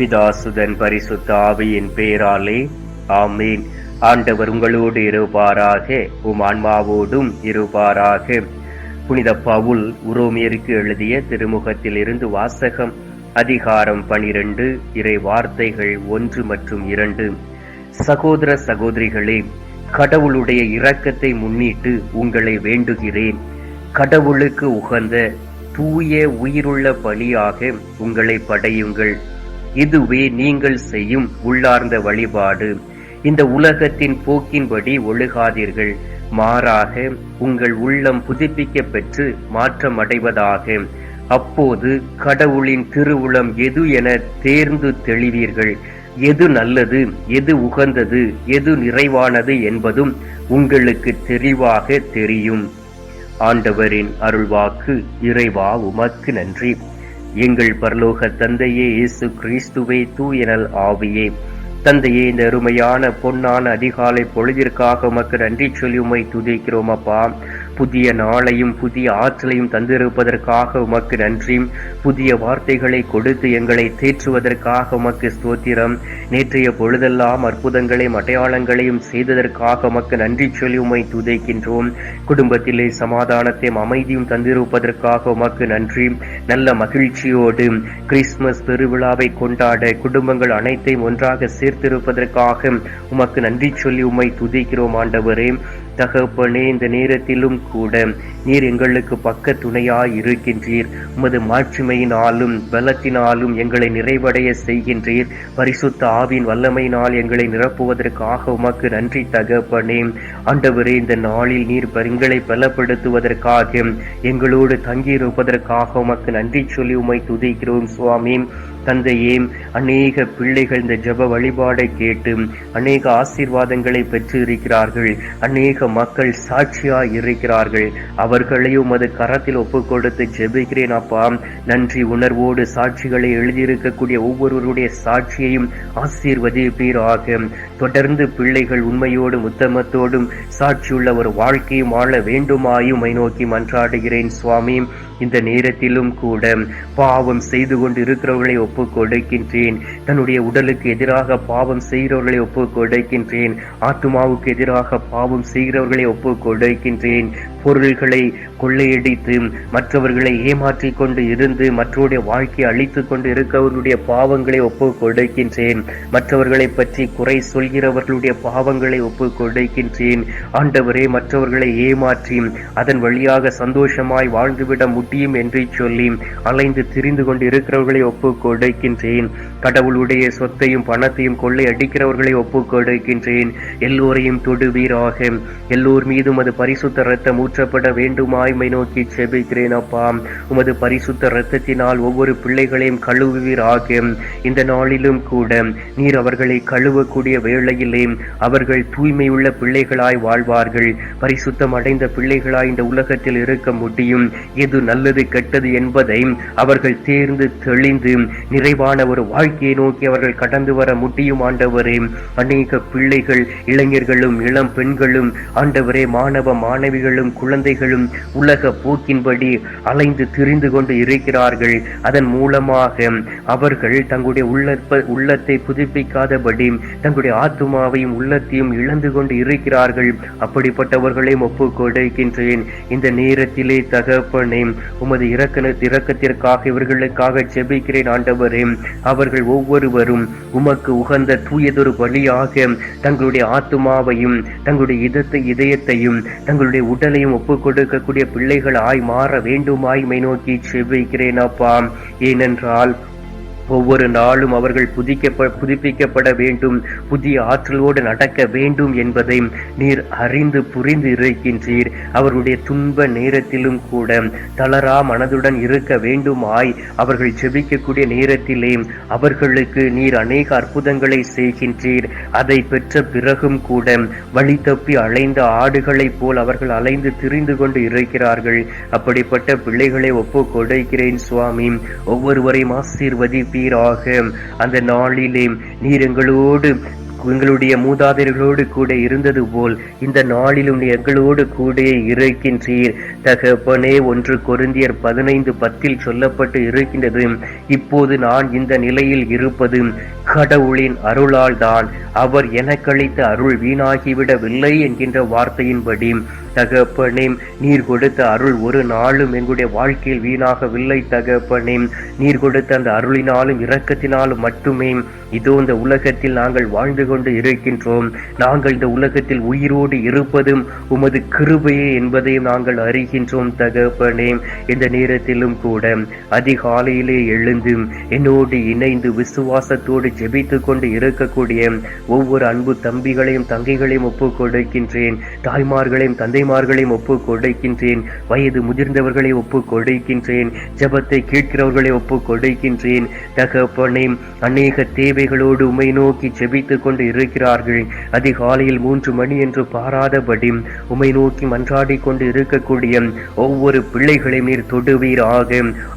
பிதாசுதன் பரிசுத்த ஆவியின் பேராலே ஆமீன். ஆண்டவர் உங்களோடு இருப்பாராக உம் ஆன்மாவோடும் இருப்பாராக. புனித பவுல் உரோமியருக்கு எழுதிய திருமுகத்தில் இருந்து வாசகம் அதிகாரம் பனிரெண்டு இறை வார்த்தைகள் ஒன்று மற்றும் இரண்டு. சகோதர சகோதரிகளே கடவுளுடைய இரக்கத்தை முன்னிட்டு உங்களை வேண்டுகிறேன். கடவுளுக்கு உகந்த தூய உயிருள்ள பலியாக உங்களை படையுங்கள். இதுவே நீங்கள் செய்யும் உள்ளார்ந்த வழிபாடு. இந்த உலகத்தின் போக்கின்படி ஒழுகாதீர்கள். மாறாக உங்கள் உள்ளம் புதுப்பிக்க பெற்று மாற்றமடைவதாக. அப்போது கடவுளின் திருவுளம் எது என தேர்ந்து தெளிவீர்கள். எது நல்லது எது உகந்தது எது நிறைவானது என்பதும் உங்களுக்கு தெளிவாக தெரியும். ஆண்டவரின் அருள்வாக்கு இறைவா உமக்கு நன்றி. எங்கள் பரலோக தந்தையே இயேசு கிறிஸ்துவே தூயனல் ஆவியே. தந்தையே இந்த அருமையான பொன்னான அதிகாலை பொழுதிற்காக உமக்கு நன்றி சொல்லி உமை துதிக்கிறோம் அப்பா. புதிய நாளையும் புதிய ஆற்றலையும் தந்திருப்பதற்காக உமக்கு நன்றி. புதிய வார்த்தைகளை கொடுத்து எங்களை தேற்றுவதற்காக உமக்கு ஸ்தோத்திரம். நேற்றைய பொழுதெல்லாம் அற்புதங்களையும் அடையாளங்களையும் செய்ததற்காக உமக்கு நன்றி சொல்லி உம்மை துதைக்கின்றோம். குடும்பத்திலே சமாதானத்தையும் அமைதியும் தந்திருப்பதற்காக உமக்கு நன்றி. நல்ல மகிழ்ச்சியோடு கிறிஸ்துமஸ் பெருவிழாவை கொண்டாட குடும்பங்கள் அனைத்தையும் ஒன்றாக சேர்த்திருப்பதற்காக உமக்கு நன்றி சொல்லி உம்மை துதிக்கிறோம் ஆண்டவரே. தகப்பனே இந்த நேரத்திலும் கூட நீர் எங்களுக்கு பக்க துணையாய் இருக்கின்றீர். உமது மாட்சிமையினாலும் பலத்தினாலும் எங்களை நிறைவடைய செய்கின்றீர். பரிசுத்த ஆவின் வல்லமையினால் எங்களை நிரப்புவதற்காக உமக்கு நன்றி தகப்பனே. ஆண்டவரே இந்த நாளில் நீர் எங்களை பலப்படுத்துவதற்காக எங்களோடு தங்கியிருப்பதற்காக உமக்கு நன்றி சொல்லி உமை துதிக்கிறோம் சுவாமி. தந்தையே அநேக பிள்ளைகள் இந்த ஜப வழிபாடை கேட்டு அநேக ஆசீர்வாதங்களை பெற்று இருக்கிறார்கள் அநேக மக்கள் சாட்சியாய் இருக்கிறார்கள். அவர்களையும் அது கரத்தில் ஒப்பு கொடுத்து ஜெபிக்கிறேன் அப்பா. நன்றி உணர்வோடு சாட்சிகளை எழுதியிருக்கக்கூடிய ஒவ்வொருவருடைய சாட்சியையும் ஆசீர்வதிப்பீராக. தொடர்ந்து பிள்ளைகள் உண்மையோடும் உத்தமத்தோடும் சாட்சியுள்ள ஒரு வாழ்க்கையும் வாழ வேண்டுமாயும் நோக்கி மன்றாடுகிறேன் சுவாமி. இந்த நேரத்திலும் கூட பாவம் செய்து கொண்டு இருக்கிறவர்களை ஒப்பு கொடுக்கின்றேன். தன்னுடைய உடலுக்கு எதிராக பாவம் செய்கிறவர்களை ஒப்பு கொடுக்கின்றேன். ஆத்மாவுக்கு எதிராக பாவம் செய்கிறவர்களை ஒப்பு கொடுக்கின்றேன். பொருள்களை கொள்ளையடித்து மற்றவர்களை ஏமாற்றிக் கொண்டு இருந்து மற்றவருடைய வாழ்க்கையை அழித்துக் கொண்டு இருக்கவர்களுடைய பாவங்களை ஒப்பு கொடுக்கின்றேன். மற்றவர்களை பற்றி குறை சொல்கிறவர்களுடைய பாவங்களை ஒப்பு கொடுக்கின்றேன். ஆண்டவரே மற்றவர்களை ஏமாற்றி அதன் வழியாக சந்தோஷமாய் வாழ்ந்துவிட முடியும் என்று சொல்லி அலைந்து திரிந்து கொண்டு இருக்கிறவர்களை ஒப்பு கொடுக்கின்றேன். கடவுளுடைய சொத்தையும் பணத்தையும் கொள்ளை அடிக்கிறவர்களை ஒப்பு கொடுக்கின்றேன். எல்லோரையும் தொடுவீராக. எல்லோர் மீதும் அது பரிசுத்த ரத்தம் ஊற்றப்பட வேண்டுமாய்மை நோக்கி செபிக்கிறேன் அப்பா. உமது பரிசுத்த இரத்தத்தினால் ஒவ்வொரு பிள்ளைகளையும் கழுவுவீராக. இந்த நாளிலும் கூட நீர் அவர்களை கழுவக்கூடிய வேளையிலே அவர்கள் தூய்மையுள்ள பிள்ளைகளாய் வாழ்வார்கள். பரிசுத்தம் அடைந்த பிள்ளைகளாய் இந்த உலகத்தில் இருக்க முடியும். எது நல்லது கெட்டது என்பதை அவர்கள் தேர்ந்து தெளிந்து நிறைவான ஒரு வாழ்க்கையை நோக்கி அவர்கள் கடந்து வர முடியும் ஆண்டவரே. அநேக பிள்ளைகள் இளைஞர்களும் இளம் பெண்களும் ஆண்டவரே மாணவ மாணவிகளும் குழந்தைகளும் உலக போக்கின்படி அலைந்து திரிந்து கொண்டு இருக்கிறார்கள். அதன் மூலமாக அவர்கள் தங்களுடைய உள்ளற்ப உள்ளத்தை புதுப்பிக்காதபடி தங்களுடைய ஆத்துமாவையும் உள்ளத்தையும் இழந்து கொண்டு இருக்கிறார்கள். அப்படிப்பட்டவர்களையும் ஒப்பு கொடுக்கின்றேன் இந்த நேரத்திலே தகப்பனே உமது இறக்க இரக்கத்திற்காக இவர்களுக்காக ஜெபிக்கிறேன் ஆண்டவரே. அவர்கள் ஒவ்வொருவரும் உமக்கு உகந்த தூயதொரு வழியாக தங்களுடைய ஆத்துமாவையும் தங்களுடைய இதத்தை இதயத்தையும் தங்களுடைய உடலையும் ஒப்பு கொடுக்கக்கூடிய பிள்ளைகள் ஆய் மாற வேண்டுமாய்மை நோக்கி செவ்விக்கிறேன் அப்பா. ஏனென்றால் ஒவ்வொரு நாளும் அவர்கள் புதிக்க புதுப்பிக்கப்பட வேண்டும் புதிய ஆற்றலோடு நடக்க வேண்டும் என்பதை நீர் அறிந்து புரிந்து இருக்கின்றீர். அவருடைய துன்ப நேரத்திலும் கூட தளரா மனதுடன் இருக்க வேண்டுமாய் அவர்கள் ஜெபிக்கக்கூடிய நேரத்திலே அவர்களுக்கு நீர் அநேக அற்புதங்களை செய்கின்றீர். அதை பெற்ற பிறகும் கூட வழி தப்பி அலைந்த ஆடுகளைப் போல் அவர்கள் அலைந்து திரிந்து கொண்டு இருக்கிறார்கள். அப்படிப்பட்ட பிள்ளைகளை ஒப்பு கொடுக்கிறேன் சுவாமி. ஒவ்வொருவரையும் ஆசீர்வதிப்பீராக அந்த நாளிலே நீர் எங்களோடு எங்களுடைய மூதாதையர்களோடு கூட இருந்தது போல் இந்த நாளிலும் எங்களோடு கூட இருக்கின்றீர். தகப்பனே ஒன்று கொருந்தியர் பதினைந்து பத்தில் சொல்லப்பட்டு இருக்கின்றது. இப்போது நான் இந்த நிலையில் இருப்பது கடவுளின் அருளால் தான். அவர் எனக்களித்த அருள் வீணாகிவிடவில்லை என்கின்ற வார்த்தையின்படி தகப்பனே நீர் கொடுத்த அருள் ஒரு நாளும் எங்களுடைய வாழ்க்கையில் வீணாகவில்லை தகப்பனே. நீர் கொடுத்த அந்த அருளினாலும் இரக்கத்தினாலும் மட்டுமே. இதோ இந்த உலகத்தில் நாங்கள் வாழ்ந்து கொண்டு இருக்கின்றோம். நாங்கள் இந்த உலகத்தில் உயிரோடு இருப்பதும் உமது கிருபையே என்பதையும் நாங்கள் அறிகின்றோம் தகப்பனே. இந்த நேரத்திலும் கூட அதிகாலையிலே எழுந்து என்னோடு இணைந்து விசுவாசத்தோடு ஜெபித்து கொண்டு இருக்கக்கூடிய ஒவ்வொரு அன்பு தம்பிகளையும் தங்கைகளையும் ஒப்புக் கொடுக்கின்றேன். தாய்மார்களையும் தந்தை தந்தைமார்களையும் ஒப்பு கொடுக்கின்றேன். வயது முதிர்ந்தவர்களை ஒப்பு கொடுக்கின்றேன். ஜபத்தை கேட்கிறவர்களை ஒப்பு கொடுக்கின்றேன். தகப்பனை அநேக தேவைகளோடு உமை நோக்கி ஜெபித்துக் கொண்டு இருக்கிறார்கள். அதிகாலையில் மூன்று மணி என்று பாராதபடி உமை நோக்கி மன்றாடி கொண்டு இருக்கக்கூடிய ஒவ்வொரு பிள்ளைகளையும் நீர் தொடுவீராக.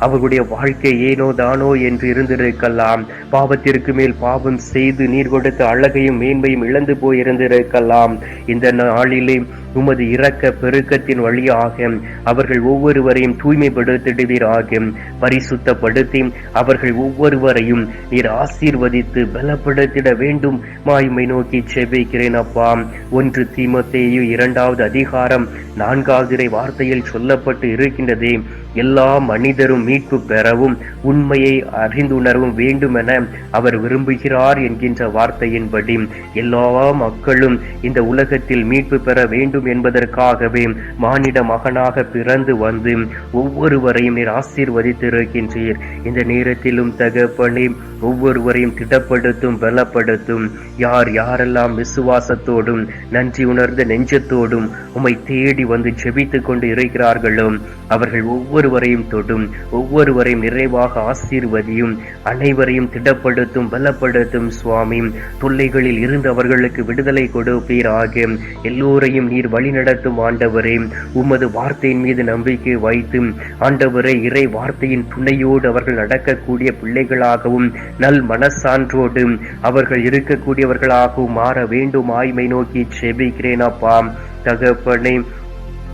அவர்களுடைய வாழ்க்கை ஏனோ தானோ என்று இருந்திருக்கலாம். பாவத்திற்கு மேல் பாவம் செய்து நீர் கொடுத்த அழகையும் மேன்மையும் இழந்து போயிருந்திருக்கலாம். இந்த நாளிலே உமது இரக்க பெருக்கத்தின் வழியாக அவர்கள் ஒவ்வொருவரையும் தூய்மைப்படுத்திடுவீர் ஆகும் பரிசுத்தப்படுத்தி அவர்கள் ஒவ்வொருவரையும் நீர் ஆசீர்வதித்து பலப்படுத்திட வேண்டும். மாயுமை நோக்கி செபிக்கிறேன் அப்பா. ஒன்று தீமத்தேயு இரண்டாவது அதிகாரம் நான்காவது வார்த்தையில் சொல்லப்பட்டு இருக்கின்றதே. எல்லா மனிதரும் மீட்பு பெறவும் உண்மையை அறிந்துணரவும் வேண்டுமென அவர் விரும்புகிறார் என்கின்ற வார்த்தையின்படி எல்லா மக்களும் இந்த உலகத்தில் மீட்பு பெற வேண்டும் என்பதற்காகவே மானிட மகனாக பிறந்து வந்து ஒவ்வொருவரையும் நீர் ஆசீர்வதித்திருக்கின்றீர். இந்த நேரத்திலும் தகப்பனே ஒவ்வொருவரையும் திடப்படுத்தும் பலப்படுத்தும். யார் யாரெல்லாம் விசுவாசத்தோடும் நன்றி உணர்ந்த நெஞ்சத்தோடும் உம்மை தேடி வந்து ஜெபித்துக் கொண்டு இருக்கிறார்களோ அவர்கள் ஒவ்வொரு ஒவ்வொருவரையும் தொடும் ஒவ்வொருவரையும் நிறைவாக ஆசீர்வதியும் அனைவரையும் திடப்படுத்தும் பலப்படுத்தும் சுவாமி. தொல்லைகளில் இருந்து அவர்களுக்கு விடுதலை கொடுப்பீராக. எல்லோரையும் நீர் வழிநடத்தும் ஆண்டவரே. உமது வார்த்தையின் மீது நம்பிக்கை வைத்து ஆண்டவரே இறை வார்த்தையின் துணையோடு அவர்கள் நடக்கக்கூடிய பிள்ளைகளாகவும் நல் மனசான்றோடு அவர்கள் இருக்கக்கூடியவர்களாகவும் மாற வேண்டும் ஆய்மை நோக்கி செபிக்கிறேன் அப்பா. தகப்பனே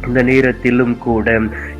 இந்த நேரத்திலும் கூட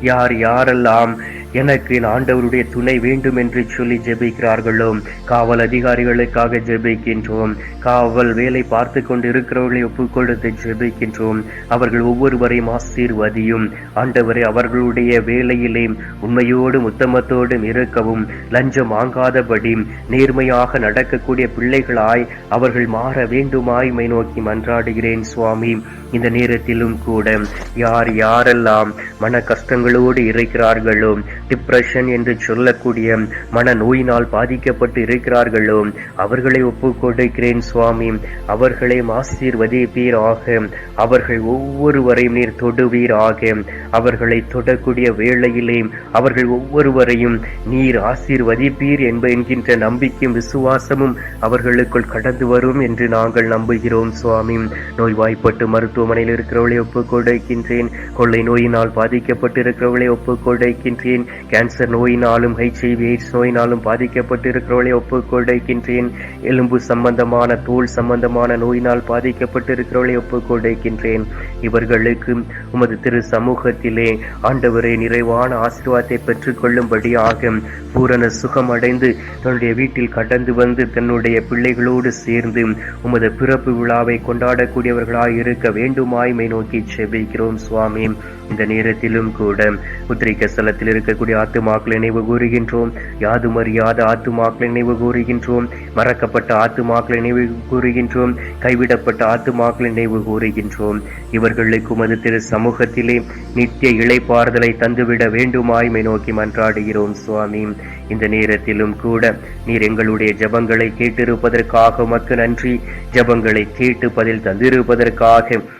யார் யாரெல்லாம் எனக்கு என் ஆண்டவருடைய துணை வேண்டும் என்று சொல்லி ஜெபிக்கிறார்களோ? காவல் அதிகாரிகளுக்காக ஜெபிக்கின்றோம். காவல் வேலை பார்த்து கொண்டு இருக்கிறவர்களை ஒப்புக்கொடுத்து ஜெபிக்கின்றோம். அவர்கள் ஒவ்வொருவரையும் ஆசீர்வதியும். ஆண்டவரை அவர்களுடைய வேலையிலே உண்மையோடும் உத்தமத்தோடும் இருக்கவும் லஞ்சம் வாங்காதபடி நேர்மையாக நடக்கக்கூடிய பிள்ளைகளாய் அவர்கள் மாற வேண்டுமாய்மை நோக்கி மன்றாடுகிறேன் சுவாமி. இந்த நேரத்திலும் கூட யார் யாரெல்லாம் மன கஷ்டங்களோடு இருக்கிறார்களோ டிப்ரெஷன் என்று சொல்லக்கூடிய மன நோயினால் பாதிக்கப்பட்டு இருக்கிறார்களோ அவர்களை ஒப்புக்கொடுக்கிறேன் சுவாமி. சுவாமி அவர்களை ஆசீர்வதிப்பீராக. அவர்கள் ஒவ்வொருவரையும் நீர் தொடுவீராக. அவர்களை தொடக்கூடிய வேளையிலே அவர்கள் ஒவ்வொருவரையும் நீர் ஆசீர்வதிப்பீர் என்ப என்கின்ற நம்பிக்கையும் விசுவாசமும் அவர்களுக்குள் கடந்து வரும் என்று நாங்கள் நம்புகிறோம் சுவாமி. நோய்வாய்ப்பட்டு மருத்துவமனையில் இருக்கிறவர்களை ஒப்புக்கொடுக்கின்றேன். கொள்ளை நோயினால் பாதிக்கப்பட்டு இருக்கிறவர்களை ஒப்புக்கொடுக்கின்றேன். கேன்சர் நோயினாலும் ஹெச்ஐவி எய்ட்ஸ் நோயினாலும் பாதிக்கப்பட்டு இருக்கிறவர்களை ஒப்புக் எலும்பு சம்பந்தமான தோல் சம்பந்தமான நோயினால் பாதிக்கப்பட்டு இருக்கிறவர்களை ஒப்புக் இவர்களுக்கு உமது திரு சமூகத்திலே ஆண்டவரை நிறைவான ஆசீர்வாதத்தை பெற்றுக்கொள்ளும்படியாக பூரண சுகம் அடைந்து தன்னுடைய வீட்டில் கடந்து வந்து தன்னுடைய பிள்ளைகளோடு சேர்ந்து உமது பிறப்பு விழாவை கொண்டாடக்கூடியவர்களாய் இருக்க வேண்டுமாய்மை நோக்கி செபிக்கிறோம் சுவாமி. இந்த நேரத்திலும் கூட உத்திரிக்க ஸ்தலத்தில் இருக்கக்கூடிய ஆத்துமாக்களை நினைவு கூறுகின்றோம். யாதும் அறியாத ஆத்துமாக்களை நினைவு கூறுகின்றோம். மறக்கப்பட்ட ஆத்துமாக்களை நினைவு கூறுகின்றோம். கைவிடப்பட்ட ஆத்துமாக்களை நினைவு கூறுகின்றோம். இவர்களுக்கு மது திரு சமூகத்திலே நித்திய இளைப்பாறுதலை தந்துவிட வேண்டுமாய்மை நோக்கி மன்றாடுகிறோம் சுவாமி. இந்த நேரத்திலும் கூட நீர் எங்களுடைய ஜபங்களை கேட்டிருப்பதற்காக மக்கு நன்றி. ஜபங்களை கேட்டு பதில் தந்திருப்பதற்காக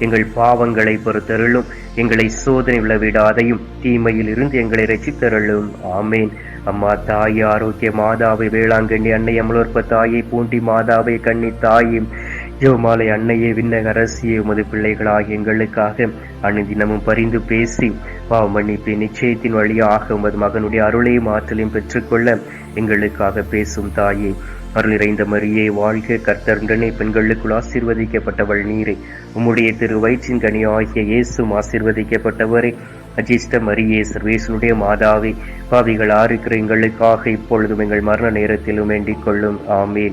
எங்கள் பாவங்களை பொறுத்தருளும். எங்களை சோதனை விழவிடாதையும் தீமையில் இருந்து எங்களை ரசித்தருளும் ஆமேன். அம்மா தாய் ஆரோக்கிய மாதாவை வேளாங்கண்ணி அன்னை அமலோற்ப தாயை பூண்டி மாதாவை கண்ணி தாயும் ஜோமாலை அன்னையே விண்ணக அரசிய உமது பிள்ளைகளாக எங்களுக்காக அனுதினமும் பரிந்து பேசி பாவமன்னிப்பை நிச்சயத்தின் வழியாக உமது மகனுடைய அருளையும் ஆற்றலையும் பெற்றுக்கொள்ள எங்களுக்காக பேசும் தாயே. அருள் நிறைந்த மரியே வாழ்க கர்த்தருடனே பெண்களுக்குள் ஆசீர்வதிக்கப்பட்டவள் நீரே. உம்முடைய திரு வயிற்றின் கனி ஆகிய இயேசும் ஆசீர்வதிக்கப்பட்டவரே. அஜிஷ்ட மரியே சர்வேசனுடைய மாதாவே பாவிகள் ஆறுக்கிற எங்களுக்காக இப்பொழுதும் எங்கள் மரண நேரத்திலும் வேண்டிக் கொள்ளும். ஆமேன்.